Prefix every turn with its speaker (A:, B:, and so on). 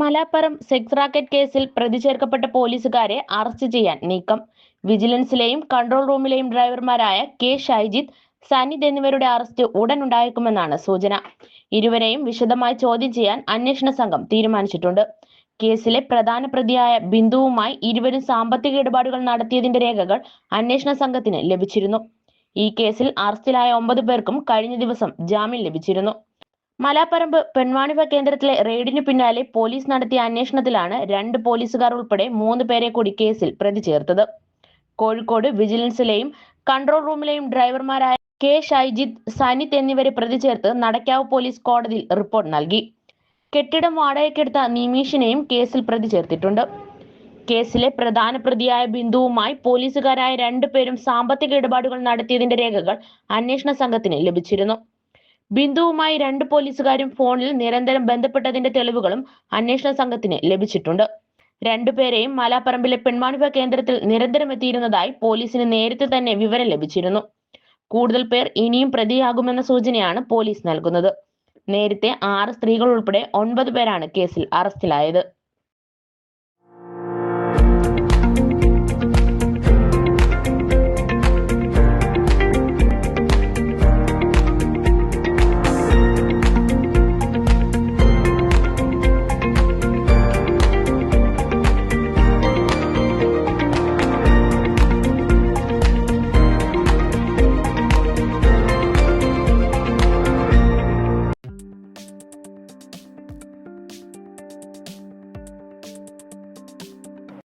A: മലാപ്പറം sex racket കേസിൽ പ്രതി ചേർക്കപ്പെട്ട പോലീസുകാരെ അറസ്റ്റ് ചെയ്യാൻ നീക്കം. വിജിലൻസിലെയും കൺട്രോൾ റൂമിലെയും ഡ്രൈവർമാരായ കെ ഷൈജിത്ത് സനിത് എന്നിവരുടെ അറസ്റ്റ് ഉടൻ ഉണ്ടായേക്കുമെന്നാണ് സൂചന. ഇരുവരെയും വിശദമായി ചോദ്യം ചെയ്യാൻ അന്വേഷണ സംഘം തീരുമാനിച്ചിട്ടുണ്ട്. കേസിലെ പ്രധാന പ്രതിയായ ബിന്ദുവുമായി ഇരുവരും സാമ്പത്തിക ഇടപാടുകൾ നടത്തിയതിന്റെ രേഖകൾ അന്വേഷണ സംഘത്തിന് ലഭിച്ചിരുന്നു. ഈ കേസിൽ അറസ്റ്റിലായ ഒമ്പത് പേർക്കും കഴിഞ്ഞ ദിവസം ജാമ്യം ലഭിച്ചിരുന്നു. മലാപ്പറമ്പ് പെൺവാണിഭ കേന്ദ്രത്തിലെ റെയ്ഡിനു പിന്നാലെ പോലീസ് നടത്തിയ അന്വേഷണത്തിലാണ് രണ്ട് പോലീസുകാർ ഉൾപ്പെടെ മൂന്ന് പേരെ കൂടി കേസിൽ പ്രതി ചേർത്തത്. കോഴിക്കോട് വിജിലൻസിലെയും കൺട്രോൾ റൂമിലെയും ഡ്രൈവർമാരായ കെ ഷൈജിത്ത് സനിത് എന്നിവരെ പ്രതി ചേർത്ത് നടക്കാവ് പോലീസ് കോടതിയിൽ റിപ്പോർട്ട് നൽകി. കെട്ടിടം വാടകയ്ക്കെടുത്ത നിമീഷിനെയും കേസിൽ പ്രതി ചേർത്തിട്ടുണ്ട്. കേസിലെ പ്രധാന പ്രതിയായ ബിന്ദുവുമായി പോലീസുകാരായ രണ്ടുപേരും സാമ്പത്തിക ഇടപാടുകൾ നടത്തിയതിന്റെ രേഖകൾ അന്വേഷണ സംഘത്തിന് ലഭിച്ചിരുന്നു. ബിന്ദുവുമായി രണ്ട് പോലീസുകാരും ഫോണിൽ നിരന്തരം ബന്ധപ്പെട്ടതിന്റെ തെളിവുകളും അന്വേഷണ സംഘത്തിന് ലഭിച്ചിട്ടുണ്ട്. രണ്ടുപേരെയും മലാപ്പറമ്പിലെ പെൺമാണിഭ കേന്ദ്രത്തിൽ നിരന്തരം എത്തിയിരുന്നതായി പോലീസിന് നേരത്തെ തന്നെ വിവരം ലഭിച്ചിരുന്നു. കൂടുതൽ പേർ ഇനിയും പ്രതിയാകുമെന്ന സൂചനയാണ് പോലീസ് നൽകുന്നത്. നേരത്തെ ആറ് സ്ത്രീകൾ ഉൾപ്പെടെ ഒൻപത് പേരാണ് കേസിൽ അറസ്റ്റിലായത്.